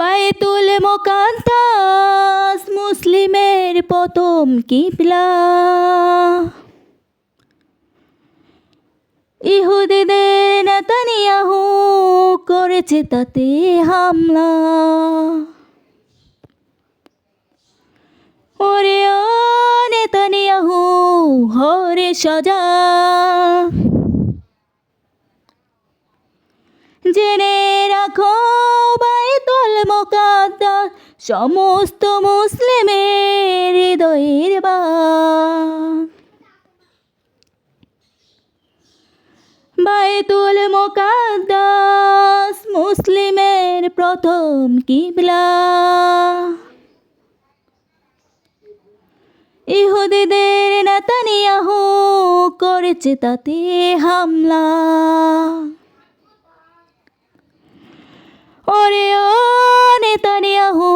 বায়তুল মোকাদ্দাস মুসলিমের প্রথম কিবলা। ইহুদিদের নেতানিয়াহু করেছে তাতে হামলা। ওরে ও নেতানিয়াহু হরে সজা। জেনে রাখো বাইতুল মোকাদ্দাস সমস্ত মুসলিমের হৃদয়ের বাগ বাইতুল মোকাদ্দাস মুসলিমের প্রথম কিবলা। ইহুদিদের নেতানিয়াহু করেছে তাতে হামলা। ওরে ও নেতানিয়াহু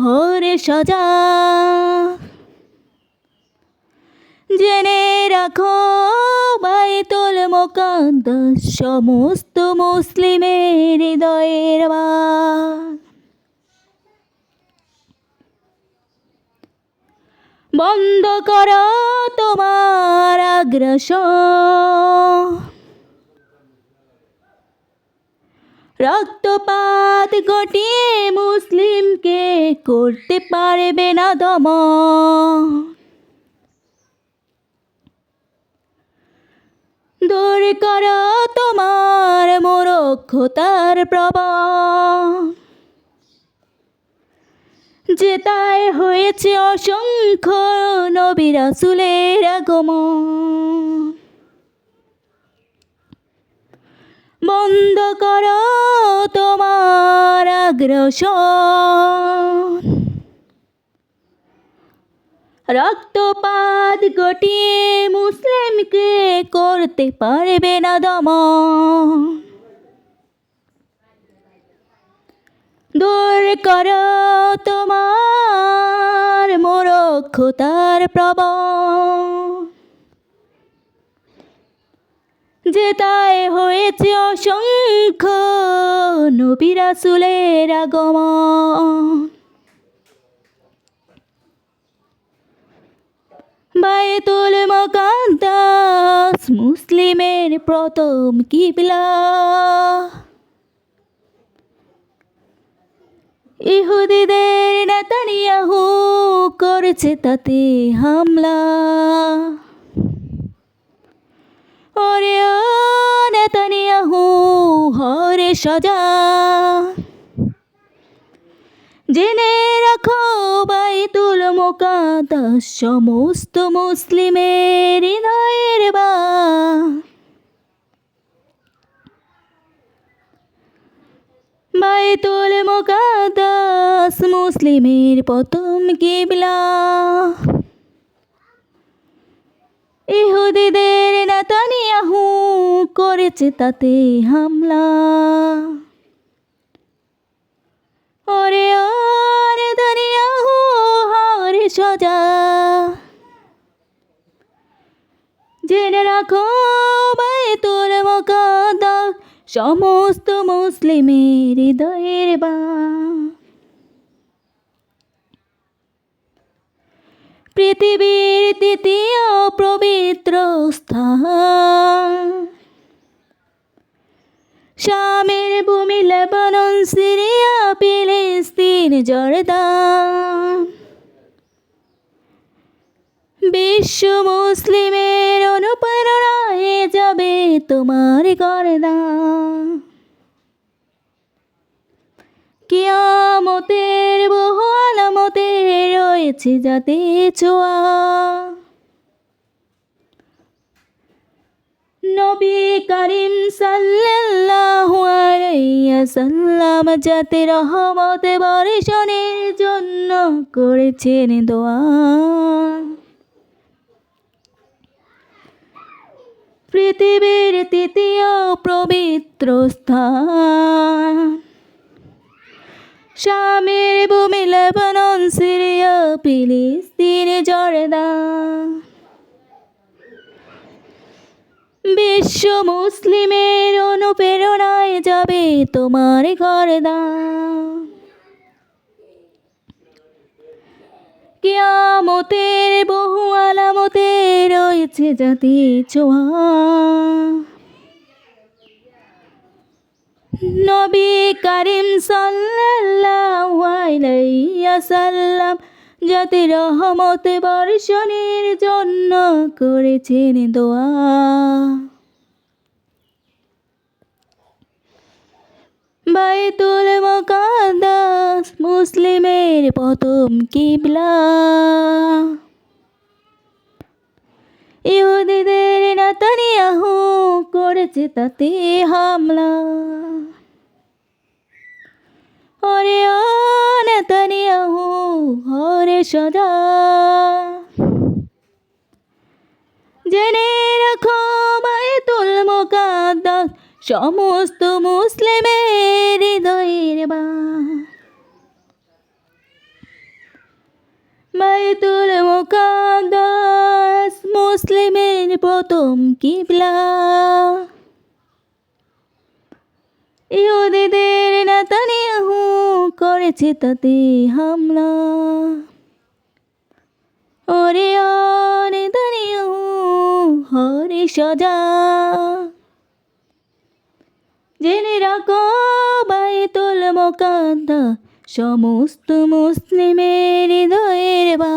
হরে সজা। জেনে রাখো, বাইতুল মোকাদ্দাস, সমস্ত মুসলিমের হৃদয়ের বন্ধ করো তোমার আগ্রাসন। রক্তপাত ঘটিয়ে মুসলিমকে করতে পারবে না দম। দূর করো তোমার মূর্খতার প্রবণ জেতায় হয়েছে অসংখ্য নবী রাসুলের আগমন। বন্ধ করো তোমার আগ্রাসন। রক্তপাত ঘটিয়ে মুসলিমকে করতে পারবে না দমন। দূর করো তোমার মূর্খতার প্রবণ। জেতায় হয়েছে অসংখ্য নবী রাসুলের আগমন। বায়তুল মোকাদ্দাস মুসলিমের প্রথম কিবলা। ইহুদিদের নেতানিয়াহু করেছে তাতে হামলা। ওরে সজা। জেনে রাখো বাইতুল মোকাদ্দাস সমস্ত মুসলিমের হৃদয়ের বা। বাইতুল মোকাদ্দাস মুসলিমের প্রথম কিবলা। করেছে তাতে হামলা। ওরে ও নেতানিয়াহু হরে সজা। জেনে রাখো বাইতুল মোকাদ্দাস, সমস্ত মুসলিমের হৃদয়ের বা। পৃথিবীর দ্বিতীয় পবিত্র স্থান। শামের ভূমি লেবানন, সিরিয়া, ফিলিস্তিন, জর্দান। বিশ্ব মুসলিমের অনুপ্রেরণায় যাবে তোমার গরদান। কিয়ামতের বহু আলামতে রয়েছে যাতে ছোঁয়া। নবী করিম সাল্লাল্লাহু আলাইহি সাল্লাম যাতে রহমত বর্ষণের জন্য করেছেন দোয়া। পৃথিবীর তৃতীয় পবিত্র স্থান। শামের ভূমি লেবানন, সিরিয়া, ফিলিস্তিন, জর্দান। বিশ্ব মুসলিমের অনুপ্রেরণায় যাবে তোমার ঘর কিয়ামতের বহু আলামতে রয়েছে জাতি ছোঁয়া। নবী করিম সাল্লাল্লাহু আলাইহি সাল্লাম যাতে রহমত বর্ষণের জন্য করেছেন দোয়া। বাইতুল মুকাদ্দাস মুসলিমের প্রথম কিবলা। ইহুদিদের নাতানিয়াহু করেছে তাতে হামলা। ওরে নেতানিয়াহু, হরে সদা। জেনে রাখো বাইতুল মুকাদ্দাস, সমস্ত মুসলিমের হৃদয়ের বা বাইতুল মুকাদ্দাস, মুসলিমের প্রথম কিবলা। ইহুদিদের করেছে তাতে হামলা। ওরে অরে নেতানিয়াহু হরে সজা। জেনে রাখো বাই তোল মোকাদ্দা সমস্ত মুসলিমের হৃদয়ের বা